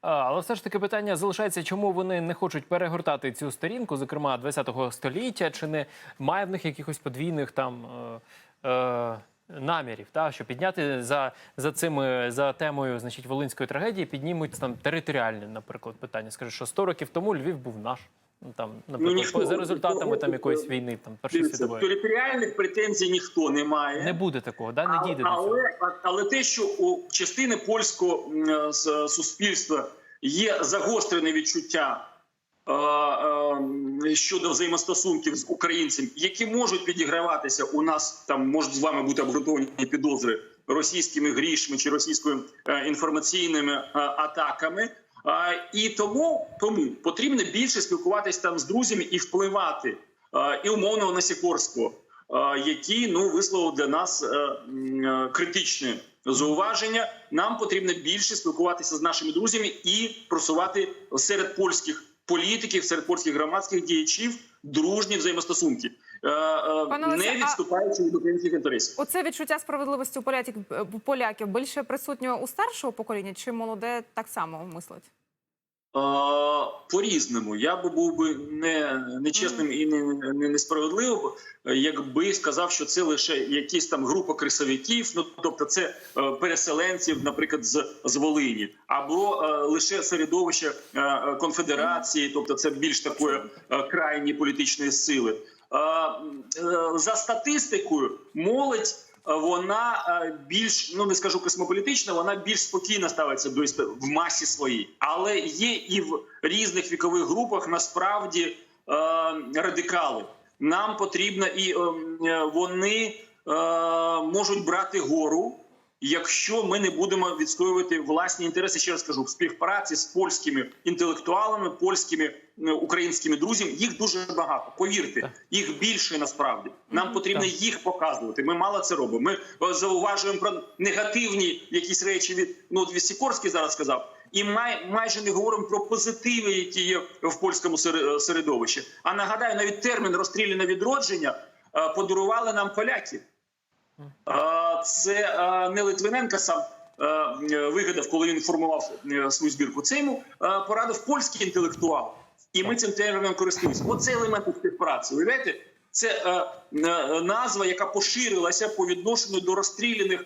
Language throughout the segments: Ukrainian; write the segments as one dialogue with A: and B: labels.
A: Але все ж таки питання залишається, чому вони не хочуть перегортати цю сторінку, зокрема 20-го століття, чи не має в них якихось подвійних там е, е, намірів, та що підняти за, за цими за темою, значить, волинської трагедії, піднімуть там територіальне, наприклад, питання. Скажуть, що 100 років тому Львів був наш. Ну там, наприклад,
B: ніхто-
A: за результатами
B: ніхто-
A: там якоїсь війни, там першої світової.
B: територіальних претензій ніхто не має.
A: Не буде такого, да? не
B: А-
A: дійде до цього.
B: але, але те, що у частини польського е, суспільства є загострене відчуття е, е, щодо взаємостосунків з українцями, які можуть підіграватися у нас, там можуть з вами бути обґрунтовані підозри російськими грішми чи російськими е, інформаційними е, атаками. І тому, тому потрібно більше спілкуватися там з друзями і впливати і умовного на Сікорського, який ну висловив для нас е, е, критичне зауваження. Нам потрібно більше спілкуватися з нашими друзями і просувати серед польських політиків, серед польських громадських діячів дружні взаємостосунки, е, е, не відступаючи від українських інтересів.
C: Оце відчуття справедливості у поляків, поляків більше присутнє у старшого покоління, чи молоде так само мислить?
B: Е, По-різному я би був би не нечесним і не, не несправедливим, якби сказав, що це лише якісь там група крисовиків, ну тобто це е, переселенців, наприклад, з, з Волині, або е, лише середовище е, конфедерації, тобто це більш такої е, крайньої політичної сили. Е, е, За статистикою, молодь. е, Вона більш ну не скажу космополітична, вона більш спокійно ставиться до в масі своїй, але є і в різних вікових групах насправді радикали. Нам потрібно і е, е, вони можуть брати гору, якщо ми не будемо відстоювати власні інтереси. Ще раз кажу, в співпраці з польськими інтелектуалами, польськими е, українськими друзями. Їх дуже багато. Повірте, їх більше насправді. Нам потрібно їх показувати. Ми мало це робимо. Ми е, зауважуємо про негативні якісь речі від ну от Сікорський зараз сказав. І май, майже не говоримо про позитиви, які є в польському сере- середовищі. А нагадаю, навіть термін розстріляне відродження е, подарували нам поляки. Це не Литвиненка сам вигадав, коли він формував е, свою збірку. Це йому порадив польський інтелектуал. І ми цим терміном користуємося. Оце елемент співпраці. Уявляєте? Це е, е, назва, яка поширилася по відношенню до розстріляних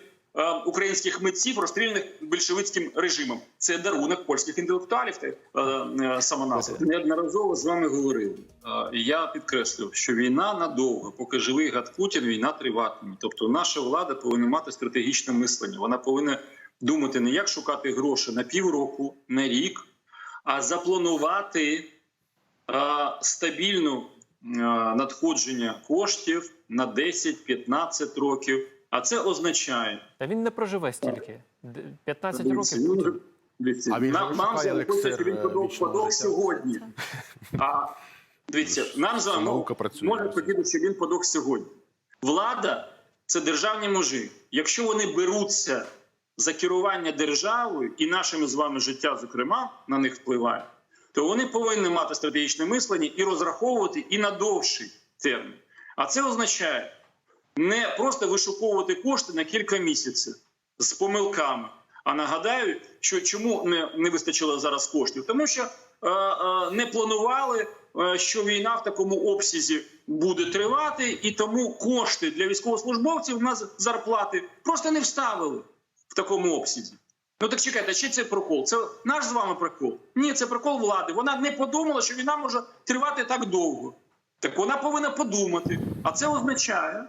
B: українських митців, розстріляних большевицьким режимом. Це дарунок польських інтелектуалів. Та е, е, самоназва. Неодноразово з вами говорив. Е, Я підкреслив, що війна надовго, поки живий гад Путін, війна триватиме. Тобто, наша влада повинна мати стратегічне мислення. Вона повинна думати не як шукати гроші на півроку, на рік, а запланувати е, стабільну е, надходження коштів на 10-15 років. А це означає
A: Та він не проживе стільки. Д- 15
B: Дивіться,
A: років
B: він
A: Путін.
D: А він
B: нам, нам
D: шукає
B: захочеться, він подох
D: життя.
B: сьогодні. А дивіться, нам з вами може хотіти, що він подох сьогодні. Влада це державні мужі. Якщо вони беруться за керування державою і нашими з вами життя, зокрема, на них впливає, то вони повинні мати стратегічне мислення і розраховувати і на довший термін. А це означає не просто вишуковувати кошти на кілька місяців з помилками. А нагадаю, що чому не, не вистачило зараз коштів? Тому що е, е, не планували, е, що війна в такому обсязі буде тривати, і тому кошти для військовослужбовців на зарплати просто не вставили в такому обсязі. Ну так чекайте, чи це прокол? Це наш з вами прокол? Ні, це прокол влади. Вона не подумала, що війна може тривати так довго. Так вона повинна подумати. А це означає,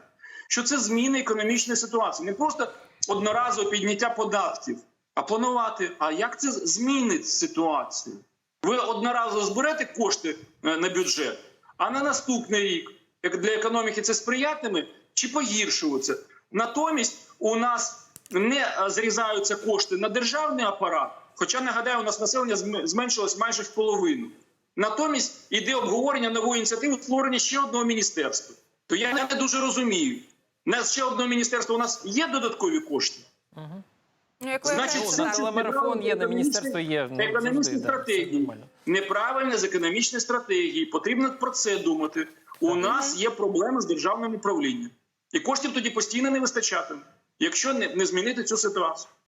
B: що це зміни економічної ситуації. Не просто одноразове підняття податків, а планувати. А як це змінить ситуацію? Ви одноразово зберете кошти е, на бюджет, а на наступний рік, як для економіки це сприятиме чи погіршується? Натомість у нас не е, зрізаються кошти на державний апарат. Хоча нагадаю, у нас населення зменшилось майже в половину. Натомість іде обговорення нової ініціативи створення ще одного міністерства. То я не дуже розумію. На ще одне міністерство у нас є додаткові кошти.
C: Угу.
B: Значить, це
C: так.
A: телемарафон є, на міністерство є, ну,
B: економічні
A: завжди, да,
B: стратегії.
A: все.
B: Неправильне з економічної стратегії. Потрібно про це думати. У нас є проблеми з державним управлінням. І коштів тоді постійно не вистачатиме, якщо не, не змінити цю ситуацію.